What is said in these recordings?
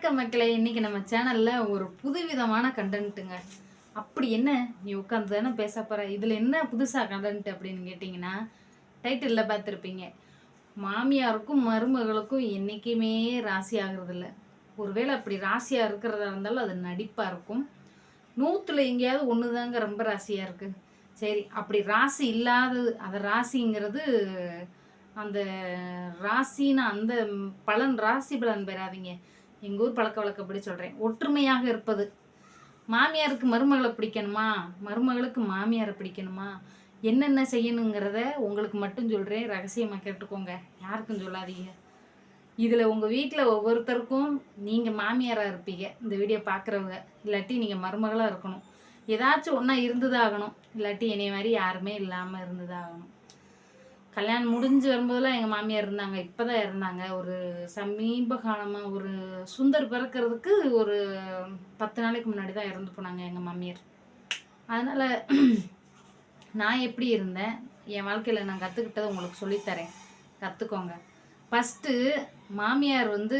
வணக்கம் மக்களே. இன்னைக்கு நம்ம சேனல்ல ஒரு புதுவிதமான கண்டென்ட்டுங்க அப்படி என்ன? நீ உட்காந்து தானே பேச போற? இதுல என்ன புதுசா கண்டென்ட் அப்படின்னு கேட்டிங்கன்னா டைட்டில்ல பார்த்துருப்பீங்க. மாமியாருக்கும் மருமகளுக்கும் என்னைக்குமே ராசி ஆகுறது இல்ல ஒருவேளை அப்படி ராசியா இருக்கிறதா இருந்தாலும் அது நடிப்பா இருக்கும். நூத்துல எங்கேயாவது ஒண்ணுதாங்க ரொம்ப ராசியா இருக்கு. சரி அப்படி ராசி இல்லாதது அந்த ராசிங்கிறது அந்த ராசின்னு அந்த பலன் ராசி பலன் பெறாதீங்க. எங்கள் ஊர் பழக்க வழக்கப்படி சொல்கிறேன் ஒற்றுமையாக இருப்பது. மாமியாருக்கு மருமகளை பிடிக்கணுமா? மருமகளுக்கு மாமியாரை பிடிக்கணுமா? என்னென்ன செய்யணுங்கிறத உங்களுக்கு மட்டும் சொல்கிறேன் ரகசியமாக கேட்டுக்கோங்க. யாருக்கும் சொல்லாதீங்க. இதில் உங்கள் வீட்டில் ஒவ்வொருத்தருக்கும் நீங்கள் மாமியாராக இருப்பீங்க. இந்த வீடியோ பார்க்குறவங்க இல்லாட்டி நீங்கள் மருமகளாக இருக்கணும். ஏதாச்சும் ஒன்றா இருந்ததாகணும். இல்லாட்டி என்னைய மாதிரி யாருமே இல்லாமல் இருந்ததாகணும். கல்யாணம் முடிஞ்சு வரும்போதெல்லாம் எங்கள் மாமியார் இருந்தாங்க. இப்போ தான் இருந்தாங்க ஒரு சமீப காலமாக ஒரு சுந்தர் பிறக்கிறதுக்கு ஒரு பத்து நாளைக்கு முன்னாடி தான் இறந்து போனாங்க எங்கள் மாமியார். அதனால் நான் எப்படி இருந்தேன்? என் வாழ்க்கையில் நான் கற்றுக்கிட்டதை உங்களுக்கு சொல்லித்தரேன். கற்றுக்கோங்க ஃபஸ்ட்டு மாமியார் வந்து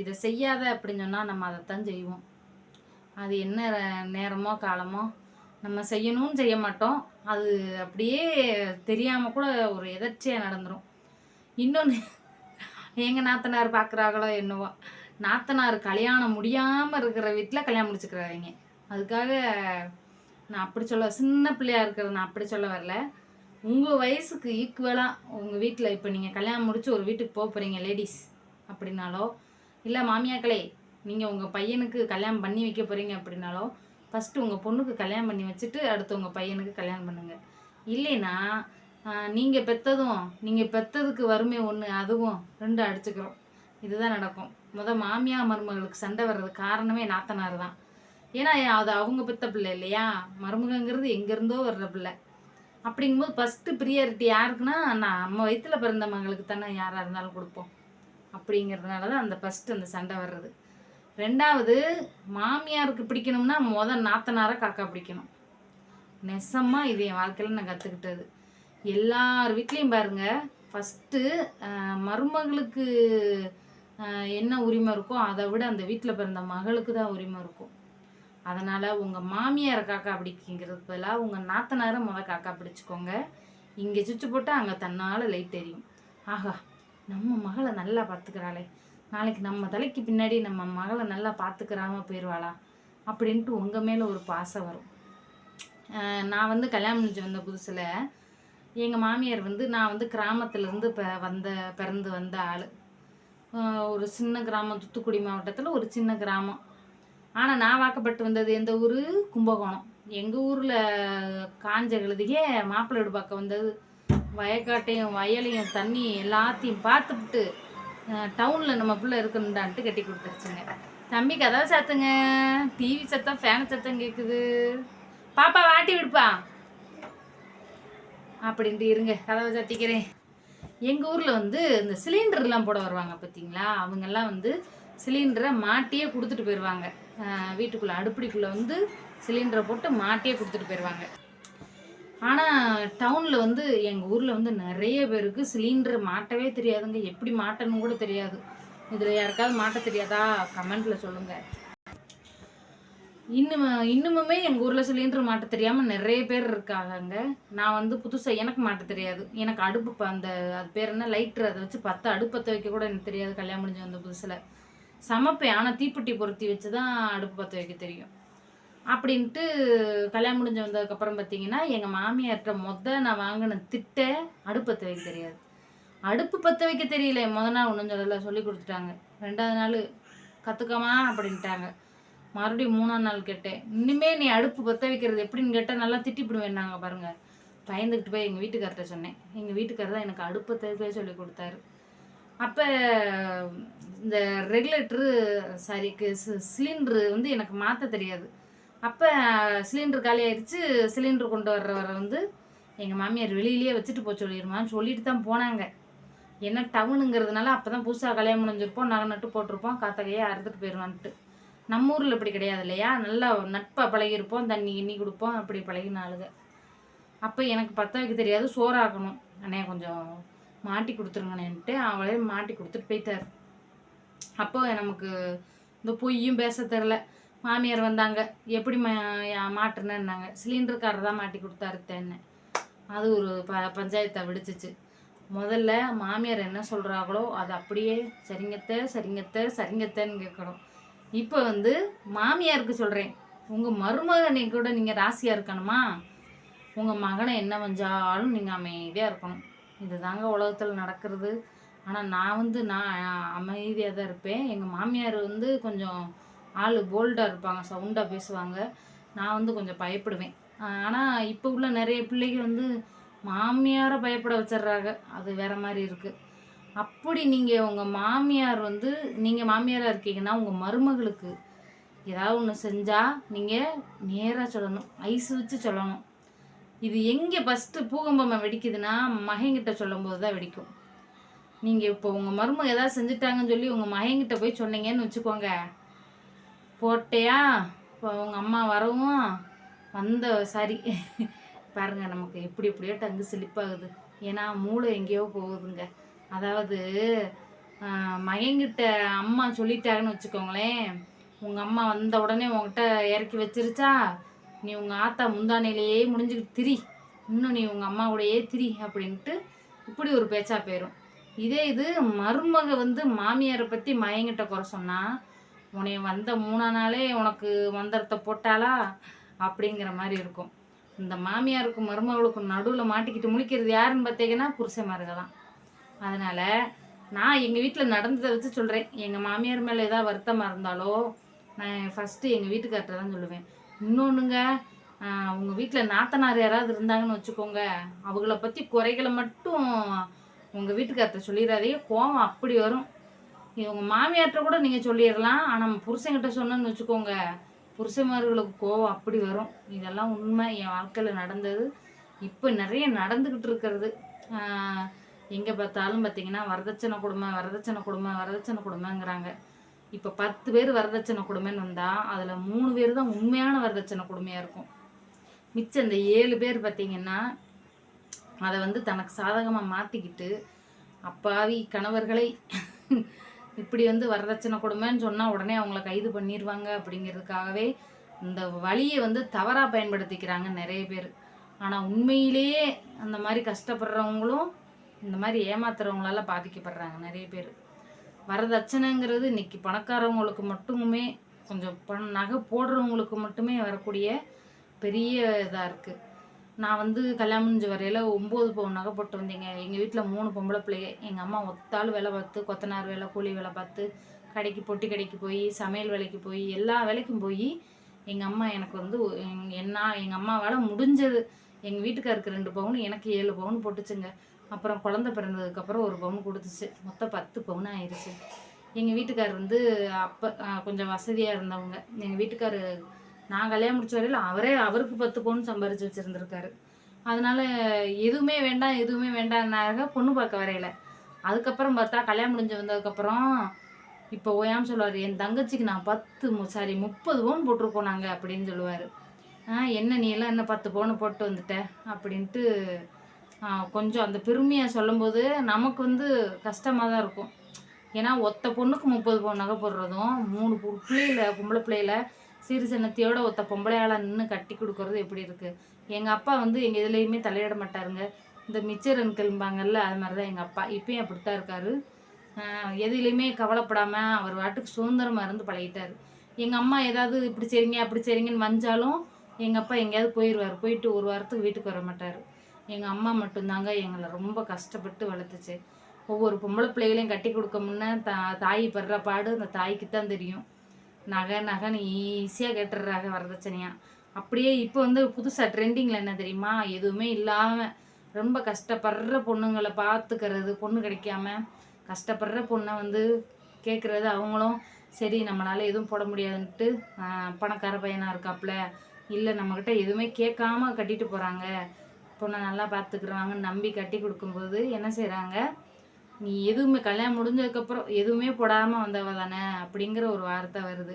இதை செய்யாத அப்படின்னு சொன்னால் நம்ம அதைத்தான் செய்வோம். அது என்ன நேரமோ காலமோ நம்ம செய்யணும்னு செய்ய மாட்டோம். அது அப்படியே தெரியாமல் கூட ஒரு எதர்ச்சியாக நடந்துடும் இன்னொன்று எங்கள் நாத்தனார் பார்க்குறாங்களோ என்னவோ. நாத்தனார் கல்யாணம் முடியாமல் இருக்கிற வீட்டில் கல்யாணம் முடிச்சுக்கிறாங்க. அதுக்காக நான் அப்படி சொல்ல சின்ன பிள்ளையாக இருக்கிறது நான் அப்படி சொல்ல வரல. உங்கள் வயசுக்கு ஈக்குவலாக உங்கள் வீட்டில் இப்போ நீங்கள் கல்யாணம் முடித்து ஒரு வீட்டுக்கு போக போகிறீங்க லேடிஸ் அப்படின்னாலோ இல்லை மாமியாக்களே நீங்கள் உங்கள் பையனுக்கு கல்யாணம் பண்ணி வைக்க போகிறீங்க அப்படின்னாலோ ஃபஸ்ட்டு உங்கள் பொண்ணுக்கு கல்யாணம் பண்ணி வச்சுட்டு அடுத்து உங்கள் பையனுக்கு கல்யாணம் பண்ணுங்கள் இல்லைன்னா நீங்கள் பெற்றதும் நீங்கள் பெற்றதுக்கு வறுமை ஒன்று அதுவும் ரெண்டு அடிச்சுக்கிறோம். இதுதான் நடக்கும். முத மாமியா மருமகளுக்கு சண்டை வர்றது காரணமே நாத்தனார் தான். ஏன்னா அது அவங்க பெத்த பிள்ளை இல்லையா? மருமகங்கிறது எங்கேருந்தோ வர்ற பிள்ளை. அப்படிங்கும்போது ஃபஸ்ட்டு ப்ரியாரிட்டி யாருக்குன்னா நான் நம்ம வயிற்றில் பிறந்த மகளுக்கு தானே யாராக இருந்தாலும் கொடுப்போம். அப்படிங்கிறதுனால தான் அந்த ஃபஸ்ட்டு அந்த சண்டை வர்றது. ரெண்டாவது மாமியாருக்கு பிடிக்கணும்னா முதல் நாத்தனாரை காக்கா பிடிக்கணும். நெசமாக இது என் வாழ்க்கையில் நான் கற்றுக்கிட்டது எல்லார் வீட்லேயும் பாருங்கள் ஃபஸ்ட்டு மருமகளுக்கு என்ன உரிமை இருக்கோ அதை விட அந்த வீட்டில் பிறந்த மகளுக்கு தான் உரிமை இருக்கும். அதனால் உங்கள் மாமியாரை காக்கா பிடிக்கிங்கிறது பதிலாக உங்கள் நாத்தனாரை முதல் காக்கா பிடிச்சிக்கோங்க. இங்கே சுவிட்சு போட்டால் அங்கே தன்னால் லைட் எரியும். ஆஹா நம்ம மகளை நல்லா பார்த்துக்கிறாளே. நாளைக்கு நம்ம தலைக்கு பின்னாடி நம்ம மகளை நல்லா பார்த்துக்கிறாம போயிடுவாளா? அப்படின்ட்டு உங்கள் மேலே ஒரு பாசம் வரும். நான் வந்து கல்யாணம் முடிஞ்சு வந்த புதுசில் எங்கள் மாமியார் வந்து நான் வந்து கிராமத்துலேருந்து இப்போ வந்த பிறந்து வந்த ஆள். ஒரு சின்ன கிராமம் தூத்துக்குடி மாவட்டத்தில் ஒரு சின்ன கிராமம். ஆனால் நான் வாக்கப்பட்டு வந்தது எந்த ஊர்? கும்பகோணம். எங்கள் ஊரில் காஞ்ச கழுதியே மாப்பிள்ளை வீடு பார்க்க வந்தது. வயக்காட்டையும் வயலையும் தண்ணி எல்லாத்தையும் பார்த்துப்புட்டு டவுனில் நம்ம பிள்ளை இருக்கணுண்டான்ட்டு கட்டி கொடுத்துருச்சுங்க. தம்பி கதவை சத்துங்க. டிவி சத்தம் ஃபேன் சத்தம் கேட்குது பாப்பா வாட்டி விடுப்பா. அப்படின்ட்டு இருங்க கதவை சத்திக்கிறேன். எங்கள் ஊரில் வந்து இந்த சிலிண்டர்லாம் போட வருவாங்க பார்த்தீங்களா அவங்கெல்லாம் வந்து சிலிண்டரை மாட்டியே கொடுத்துட்டு போயிடுவாங்க வீட்டுக்குள்ளே அடுப்படிக்குள்ளே வந்து சிலிண்டரை போட்டு மாட்டியே கொடுத்துட்டு போயிடுவாங்க ஆனால் டவுனில் வந்து எங்கள் ஊரில் வந்து நிறைய பேருக்கு சிலிண்டர் மாட்டவே தெரியாதுங்க. எப்படி மாட்டணும் கூட தெரியாது. இதில் யாருக்காவது மாட்ட தெரியாதா? கமெண்ட்டில் சொல்லுங்கள் இன்னும் இன்னுமுமே எங்கள் ஊரில் சிலிண்டர் மாட்ட தெரியாமல் நிறைய பேர் இருக்காங்க நான் வந்து புதுசாக எனக்கு மாட்ட தெரியாது. எனக்கு அடுப்பு ப- அந்த அது பேர் என்ன? லைட்ரு அதை வச்சு பத்து அடுப்பத்தை வைக்க கூட எனக்கு தெரியாது. கல்யாணம் முடிஞ்சு வந்த புதுசில். சமைப்பேன் ஆனால் தீப்பெட்டி பொருத்தி வச்சு தான் அடுப்பு பற்ற வைக்க தெரியும். அப்படின்ட்டு கல்யாணம் முடிஞ்சு வந்ததுக்கப்புறம் பார்த்தீங்கன்னா எங்கள் மாமியார்கிட்ட மொத்த நான் வாங்கின திட்ட அடுப்பு பற்ற வைக்க தெரியாது. அடுப்பு பற்ற வைக்க தெரியல. முத நாள் ஒன்றும் சொல்லலை. சொல்லி கொடுத்துட்டாங்க. ரெண்டாவது நாள் கற்றுக்கமா அப்படின்ட்டாங்க. மறுபடியும் மூணாம் நாள் கேட்டேன். இன்னுமே நீ அடுப்பு பற்ற வைக்கிறது எப்படின்னு கேட்டால் நல்லா திட்டிப்பிடுவேன் நாங்கள் பாருங்கள் பயந்துக்கிட்டு போய் எங்கள் வீட்டுக்கார்ட்ட சொன்னேன். எங்கள் வீட்டுக்காரர் தான் எனக்கு அடுப்பு பற்ற சொல்லி கொடுத்தாரு. அப்போ இந்த ரெகுலேட்ரு சாரி சிலிண்ட்ரு வந்து எனக்கு மாற்ற தெரியாது. அப்போ சிலிண்டர் காலி ஆயிடுச்சு. சிலிண்டர் கொண்டு வர்றவரை வந்து எங்கள் மாமியார் வெளியிலேயே வச்சுட்டு போக சொல்லிடுமான்னு சொல்லிட்டு தான் போனாங்க. ஏன்னா டவுனுங்கிறதுனால அப்போ தான் புதுசாக கல்யாணம் முடிஞ்சிருப்போம். நகை நட்டு போட்டிருப்போம். காத்தகையே அறுத்துட்டு போயிடுவான்ட்டு நம்ம ஊரில் இப்படி கிடையாது இல்லையா? நல்லா நட்பாக பழகியிருப்போம். தண்ணி கிண்ணி கொடுப்போம். அப்படி பழகின ஆளுங்க. அப்போ எனக்கு பற்ற வைக்க தெரியாது. சோறாக்கணும். அண்ணே கொஞ்சம் மாட்டி கொடுத்துருங்கண்ணேன்ட்டு அவளே மாட்டி கொடுத்துட்டு போயிட்டார். அப்போ நமக்கு இந்த பொய்யும் பேச தெரில மாமியார் வந்தாங்க. எப்படி மா மாட்டுனேன்னாங்க. சிலிண்டருக்காரர் தான் மாட்டி கொடுத்தாருத்தேன்னு அது ஒரு ப பஞ்சாயத்தை விடுச்சிச்சு. முதல்ல மாமியார் என்ன சொல்கிறாங்களோ அது அப்படியே சரிங்கத்த சரிங்கத்த சரிங்கத்தன்னு கேட்கணும். இப்போ வந்து மாமியாருக்கு சொல்கிறேன் உங்கள் மருமகனை கூட நீங்கள் ராசியாக இருக்கணுமா? உங்கள் மகனை என்ன வந்தாலும் நீங்கள் அமைதியாக இருக்கணும். இதுதாங்க உலகத்தில் நடக்கிறது. ஆனால் நான் வந்து நான் அமைதியாக தான் இருப்பேன். எங்கள் மாமியார் வந்து கொஞ்சம் ஆள் போல்டாக இருப்பாங்க சவுண்டாக பேசுவாங்க. நான் வந்து கொஞ்சம் பயப்படுவேன். ஆனால் இப்போ உள்ள நிறைய பிள்ளைங்க வந்து மாமியாரை பயப்பட வச்சிடுறாங்க. அது வேற மாதிரி இருக்குது அப்படி நீங்கள் உங்கள் மாமியார் வந்து நீங்கள் மாமியாராக இருக்கீங்கன்னா உங்கள் மருமகளுக்கு ஏதாவது ஒன்று செஞ்சால் நீங்கள் நேராக சொல்லணும். ஐஸ் வச்சு சொல்லணும். இது எங்கே ஃபஸ்ட்டு பூகம்பம் வெடிக்குதுன்னா மகன்கிட்ட சொல்லும்போது தான் வெடிக்கும். நீங்கள் இப்போ உங்கள் மருமக ஏதாவது செஞ்சுட்டாங்கன்னு சொல்லி உங்கள் மகன்கிட்ட போய் சொன்னீங்கன்னு வச்சுக்கோங்க. போட்டையா? இப்போ உங்கள் அம்மா வரவும் வந்த. சாரி. பாருங்க நமக்கு எப்படி எப்படியோ டங்கு சிலிப்பாகுது. ஏன்னா மூளை எங்கேயோ போகுதுங்க. அதாவது மகன்கிட்ட அம்மா சொல்லிட்டாங்கன்னு வச்சுக்கோங்களேன். உங்கள் அம்மா வந்த உடனே உங்ககிட்ட இறக்கி வச்சிருச்சா? நீ உங்கள் ஆத்தா முந்தானையிலேயே முடிஞ்சுக்கிட்டு திரி. இன்னும் நீ உங்கள் அம்மா கூடயே திரி அப்படின்ட்டு இப்படி ஒரு பேச்சா போயிடும் இதே இது மருமக வந்து மாமியாரை பற்றி மயங்கிட்ட குறை சொன்னால் உன்னை வந்த மூணா நாளே உனக்கு மந்திரத்தை போட்டாளா? அப்படிங்கிற மாதிரி இருக்கும். இந்த மாமியாருக்கும் மருமகளுக்கும் நடுவில் மாட்டிக்கிட்டு முழிக்கிறது யாருன்னு பார்த்தீங்கன்னா புருஷமாருங்க தான் அதனால் நான் எங்கள் வீட்டில் நடந்ததை வச்சு சொல்கிறேன் எங்கள் மாமியார் மேலே ஏதாவது வருத்தமாக இருந்தாலோ நான் ஃபஸ்ட்டு எங்கள் வீட்டுக்கார்ட்ட தான் சொல்லுவேன். இன்னொன்றுங்க உங்கள் வீட்டில் நாத்தனார் யாராவது இருந்தாங்கன்னு வச்சுக்கோங்க. அவங்கள பற்றி குறைகளை மட்டும் உங்கள் வீட்டுக்கார்ட்ட சொல்லிடாதே கோவம் அப்படி வரும். இவங்க மாமியார்கிட்ட கூட நீங்கள் சொல்லிடலாம். ஆனால் புருஷன்கிட்ட சொன்னேன்னு வச்சுக்கோங்க புருஷன்மார்களுக்கு கோவம் அப்படி வரும். இதெல்லாம் உண்மை. என் வாழ்க்கையில் நடந்தது. இப்போ நிறைய நடந்துக்கிட்டு இருக்கிறது. எங்கே பார்த்தாலும் பார்த்தீங்கன்னா வரதட்சணை கொடுமை வரதட்சணை கொடுமை வரதட்சணை கொடுமைங்கிறாங்க. இப்போ பத்து பேர் வரதட்சணை கொடுமைன்னு வந்தால் அதில் மூணு பேர் தான் உண்மையான வரதட்சணை கொடுமையாக இருக்கும். மிச்சம் இந்த ஏழு பேர் பார்த்தீங்கன்னா அதை வந்து தனக்கு சாதகமாக மாற்றிக்கிட்டு அப்பாவி கணவர்களை இப்படி வந்து வரதட்சணை கொடுமைன்னு சொன்னால் உடனே அவங்கள கைது பண்ணிடுவாங்க அப்படிங்கிறதுக்காகவே இந்த வழியை வந்து தவறாக பயன்படுத்திக்கிறாங்க நிறைய பேர். ஆனால் உண்மையிலேயே அந்த மாதிரி கஷ்டப்படுறவங்களும் இந்த மாதிரி ஏமாத்துறவங்களால பாதிக்கப்படுறாங்க நிறைய பேர். வரதட்சணைங்கிறது இன்னைக்கு பணக்காரவங்களுக்கு மட்டுமே கொஞ்சம் பண நகை போடுறவங்களுக்கு மட்டுமே வரக்கூடிய பெரிய இதாக இருக்குது நான் வந்து கல்யாணம் முடிஞ்ச வரையில் ஒம்பது பவுன் நகை போட்டு வந்தீங்க. எங்கள் வீட்டில் மூணு பொம்பளை பிள்ளைங்க. எங்கள் அம்மா ஒத்தாள் வேலை பார்த்து கொத்தனார் வேலை கூலி வேலை பார்த்து கடைக்கு பொட்டி கடைக்கு போய் சமையல் வேலைக்கு போய் எல்லா வேலைக்கும் போய் எங்கள் அம்மா எனக்கு வந்து என்ன எங்கள் அம்மாவால் முடிஞ்சது. எங்கள் வீட்டுக்காருக்கு ரெண்டு பவுன் எனக்கு ஏழு பவுன் போட்டுச்சுங்க. அப்புறம் குழந்த பிறந்ததுக்கப்புறம் ஒரு பவுன் கொடுத்துச்சு. மொத்தம் பத்து பவுன் ஆயிடுச்சு எங்கள் வீட்டுக்கார் வந்து அப்போ கொஞ்சம் வசதியாக இருந்தவங்க. எங்கள் வீட்டுக்கார் நான் கல்யாணம் முடிச்ச வரையில் அவரே அவருக்கு பத்து பவுன் சம்பாரிச்சு வச்சுருந்துருக்காரு. அதனால எதுவுமே வேண்டாம் எதுவுமே வேண்டாம்னாக பொண்ணு பார்க்க வரையில. அதுக்கப்புறம் பார்த்தா கல்யாணம் முடிஞ்சு வந்ததுக்கப்புறம் இப்போ ஓயாம சொல்லுவார் என் தங்கச்சிக்கு நான் பத்து சாரி முப்பது பவுன் போட்டிருக்கோம் நாங்கள் அப்படின்னு சொல்லுவார். என்ன நீ எல்லாம் என்ன பத்து பவுன் போட்டு வந்துட்ட? அப்படின்ட்டு கொஞ்சம் அந்த பெருமையை சொல்லும்போது நமக்கு வந்து கஷ்டமாக தான் இருக்கும். ஏன்னா ஒத்த பொண்ணுக்கு முப்பது பவுன் நகை போடுறதும் மூணு பிள்ளையில பொம்பளை பிள்ளையில சிறுசனத்தையோட ஒத்த பொம்பளையால நின்று கட்டி கொடுக்கறது எப்படி இருக்குது எங்கள் அப்பா வந்து எங்கள் இதுலேயுமே தலையிட மாட்டாருங்க. இந்த மிச்சர் கிளம்பாங்கல்ல அது மாதிரி தான் எங்கள் அப்பா. இப்பயும் அப்படித்தான் இருக்காரு. இருக்கார் எதுலேயுமே கவலைப்படாமல் அவர் வாட்டுக்கு சுதந்திரமாக இருந்து பழகிட்டார். எங்கள் அம்மா ஏதாவது இப்படி சரிங்க அப்படி சரிங்கன்னு வந்தாலும் எங்கள் அப்பா எங்கேயாவது போயிடுவார் போயிட்டு ஒரு வாரத்துக்கு வீட்டுக்கு வர மாட்டார். எங்கள் அம்மா மட்டும்தாங்க எங்களை ரொம்ப கஷ்டப்பட்டு வளர்த்துச்சு. ஒவ்வொரு பொம்பளை பிள்ளைகளையும் கட்டி கொடுக்க முன்னே தா தாய் படுற பாடு அந்த தாய்க்கு தான் தெரியும். நகை நகைன்னு ஈஸியாக கேட்டுடுறாங்க வரதட்சணையாக அப்படியே இப்போ வந்து புதுசாக ட்ரெண்டிங்கில் என்ன தெரியுமா? எதுவுமே இல்லாமல் ரொம்ப கஷ்டப்படுற பொண்ணுங்களை பார்த்துக்கிறது பொண்ணு கிடைக்காம கஷ்டப்படுற பொண்ணை வந்து கேட்குறது அவங்களும் சரி நம்மளால் எதுவும் போட முடியாதுன்ட்டு பணக்கார பையனாக இருக்காப்புல இல்லை நம்மக்கிட்ட எதுவுமே கேட்காம கட்டிட்டு போகிறாங்க பொண்ணை நல்லா பார்த்துக்குறாங்கன்னு நம்பி கட்டி கொடுக்கும்போது என்ன செய்கிறாங்க நீ எதுவுமே கல்யாணம் முடிஞ்சதுக்கப்புறம் எதுவுமே போடாமல் வந்தவ தானே அப்படிங்கிற ஒரு வார்த்தை வருது.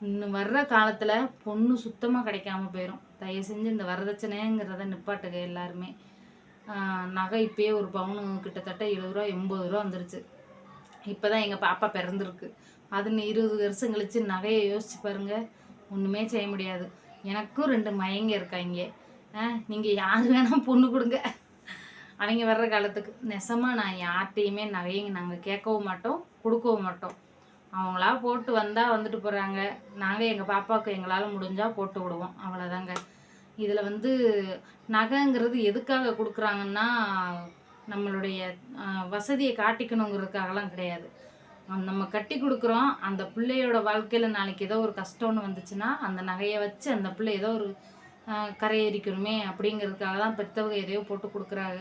இன்னும் வர்ற காலத்தில் பொண்ணு சுத்தமாக கிடைக்காம போயிடும் தயவு செஞ்சு இந்த வரதட்சணைங்கிறத நிப்பாட்டுங்க எல்லாருமே. நகை இப்பயே ஒரு பவுனு கிட்டத்தட்ட எழுபது ரூபா எண்பது ரூபா வந்துருச்சு. இப்போ தான் எங்கள் பாப்பா பிறந்திருக்கு. அதுன்னு இருபது வருஷம் கழிச்சு நகையை யோசிச்சு பாருங்க. ஒன்றுமே செய்ய முடியாது. எனக்கும் ரெண்டு மயங்க இருக்காங்க நீங்கள் யார் வேணால் பொண்ணு கொடுங்க. அவங்க வர்ற காலத்துக்கு நெசமாக நான் யார்கிட்டையுமே நகைங்க நாங்கள் கேட்கவும் மாட்டோம் கொடுக்கவும் மாட்டோம். அவங்களா போட்டு வந்தால் வந்துட்டு போகிறாங்க நாங்கள் எங்கள் பாப்பாவுக்கு எங்களால் முடிஞ்சால் போட்டு விடுவோம். அவ்வளோதாங்க இதில் வந்து நகைங்கிறது எதுக்காக கொடுக்குறாங்கன்னா நம்மளுடைய வசதியை காட்டிக்கணுங்கிறதுக்காகலாம் கிடையாது. நம்ம கட்டி கொடுக்குறோம். அந்த பிள்ளையோட வாழ்க்கையில் நாளைக்கு ஏதோ ஒரு கஷ்டம்னு வந்துச்சுன்னா அந்த நகையை வச்சு அந்த பிள்ளை ஏதோ ஒரு கரையரிக்கணுமே கரையேறிக்கணுமே அப்படிங்கிறதுக்காக தான் பெற்றவங்க எதையோ போட்டு கொடுக்குறாங்க.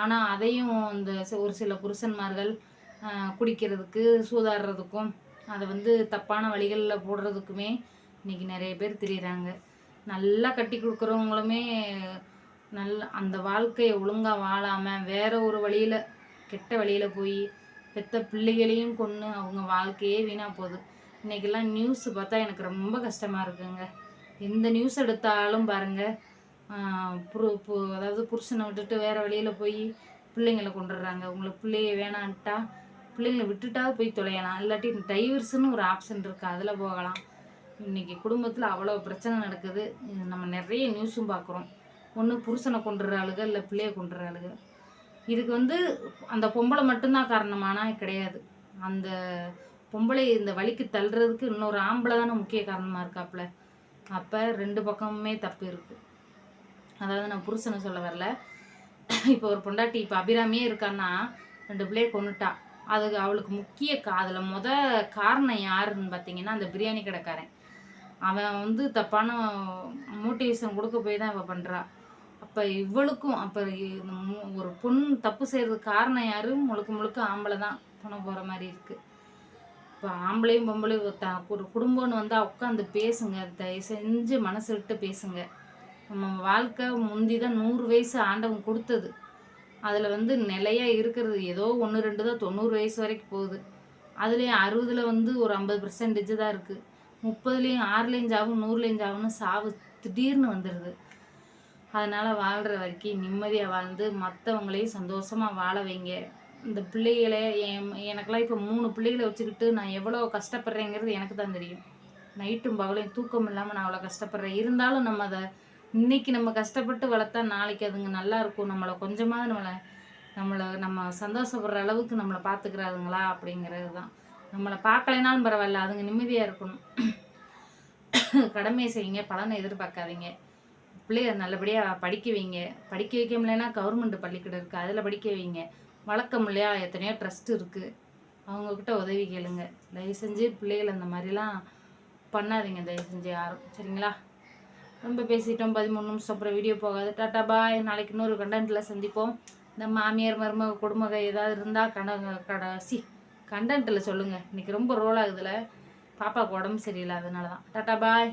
ஆனால் அதையும் இந்த ஒரு சில புருஷன்மார்கள் குடிக்கிறதுக்கு சூதாடுறதுக்கும் அதை வந்து தப்பான வழிகளில் போடுறதுக்குமே இன்றைக்கி நிறைய பேர் திரியிறாங்க. நல்லா கட்டி கொடுக்குறவங்களுமே நல்ல அந்த வாழ்க்கையை ஒழுங்காக வாழாமல் வேற ஒரு வழியில் கெட்ட வழியில் போய் பெத்த பிள்ளைகளையும் கொன்று அவங்க வாழ்க்கையே வீணாக போகுது. இன்னைக்கெல்லாம் நியூஸ் பார்த்தா எனக்கு ரொம்ப கஷ்டமாக இருக்குங்க. எந்த நியூஸ் எடுத்தாலும் பாருங்கள் புரு பு அதாவது புருஷனை விட்டுட்டு வேற வழியில் போய் பிள்ளைங்களை கொண்டுடுறாங்க. உங்களுக்கு பிள்ளைய வேணான்ட்டா பிள்ளைங்களை விட்டுட்டா போய் தொலையலாம். இல்லாட்டி டைவர்ஸ்னு ஒரு ஆப்ஷன் இருக்குது அதில் போகலாம். இன்னைக்கு குடும்பத்தில் அவ்வளோ பிரச்சனை நடக்குது. நம்ம நிறைய நியூஸும் பார்க்குறோம். ஒன்று புருஷனை கொண்டுற ஆளுக இல்லை பிள்ளைய கொண்டுற ஆளுக. இதுக்கு வந்து அந்த பொம்பளை மட்டும்தான் காரணமானா கிடையாது. அந்த பொம்பளை இந்த வழிக்கு தள்ளுறதுக்கு இன்னொரு ஆம்பளை தானே முக்கிய காரணமாக இருக்காப்புல. அப்போ ரெண்டு பக்கமுமே தப்பு இருக்குது அதாவது நான் புருஷனை சொல்ல வரல. இப்போ ஒரு பொண்டாட்டி இப்போ அபிராமியே இருக்கான்னா ரெண்டு பிள்ளைய கொண்டுட்டா அதுக்கு அவளுக்கு முக்கிய கா அதில் முத காரணம் யாருன்னு பார்த்தீங்கன்னா அந்த பிரியாணி கடைக்காரன். அவன் வந்து தப்பான மோட்டிவேஷன் கொடுக்க போய் தான் இவள் பண்ணுறா அப்போ இவளுக்கும் அப்போ ஒரு பொண் தப்பு செய்கிறதுக்கு காரணம் யாரு? முழுக்க முழுக்க ஆம்பளை தான். துணை போகிற மாதிரி இருக்குது இப்போ ஆம்பளையும் பொம்பளையும் ஒரு ஒரு குடும்பம்னு வந்தால் உட்காந்து பேசுங்க. தயவு செஞ்சு மனசு விட்டு பேசுங்க. நம்ம வாழ்க்கை முந்தி தான் நூறு வயசு ஆண்டவன் கொடுத்தது. அதில் வந்து நிலையாக இருக்கிறது ஏதோ ஒன்று ரெண்டு தான் தொண்ணூறு வயசு வரைக்கும் போகுது. அதுலேயும் அறுபதில் வந்து ஒரு ஐம்பது பர்சன்டேஜ் தான் இருக்குது முப்பதுலேயும் ஆறுலேயும் சாவும் நூறுலேயும் சாவுன்னு சாவு திடீர்னு வந்துடுது அதனால் வாழ்கிற வரைக்கும் நிம்மதியாக வாழ்ந்து மற்றவங்களையும் சந்தோஷமாக வாழ வைங்க. இந்த பிள்ளைகளை என் எனக்கெல்லாம் இப்போ மூணு பிள்ளைகளை வச்சுக்கிட்டு நான் எவ்வளோ கஷ்டப்படுறேங்கிறது எனக்கு தான் தெரியும். நைட்டும் பகலையும் தூக்கம் இல்லாமல் நான் அவ்வளோ கஷ்டப்படுறேன். இருந்தாலும் நம்ம அதை இன்னைக்கு நம்ம கஷ்டப்பட்டு வளர்த்தா நாளைக்கு அதுங்க நல்லா இருக்கும். நம்மளை கொஞ்சமாவது நம்மளை நம்மளை நம்ம சந்தோஷப்படுற அளவுக்கு நம்மளை பார்த்துக்கிறாதுங்களா அப்படிங்கிறது தான் நம்மளை பார்க்கலைனாலும் பரவாயில்ல அதுங்க நிம்மதியாக இருக்கணும். கடமையை செய்யுங்க பலனை எதிர்பார்க்காதீங்க. பிள்ளைய நல்லபடியாக படிக்க வைங்க. படிக்க வைக்க முடியலன்னா கவர்மெண்ட் பள்ளிக்கூடம் இருக்குது அதில் படிக்க வைங்க. வழக்கம் இல்லையா? எத்தனையோ ட்ரஸ்ட் இருக்குது அவங்கக்கிட்ட உதவி கேளுங்க. தயவு செஞ்சு பிள்ளைகள் அந்த மாதிரிலாம் பண்ணாதீங்க தயவு செஞ்சு யாரும். சரிங்களா? ரொம்ப பேசிட்டோம் பதிமூணு நிமிஷம் அப்புறம் வீடியோ போகாது. Tata bye. நாளைக்கு இன்னொரு கண்டென்ட்டில் சந்திப்போம். இந்த மாமியார் மருமக குடும்பக ஏதாவது இருந்தால் கட கட சி கண்டென்ட்டில் சொல்லுங்கள் இன்றைக்கி ரொம்ப ரோல் ஆகுதுல. பாப்பாவுக்கு உடம்பு சரியில்லை அதனால தான் டாட்டா பாய்.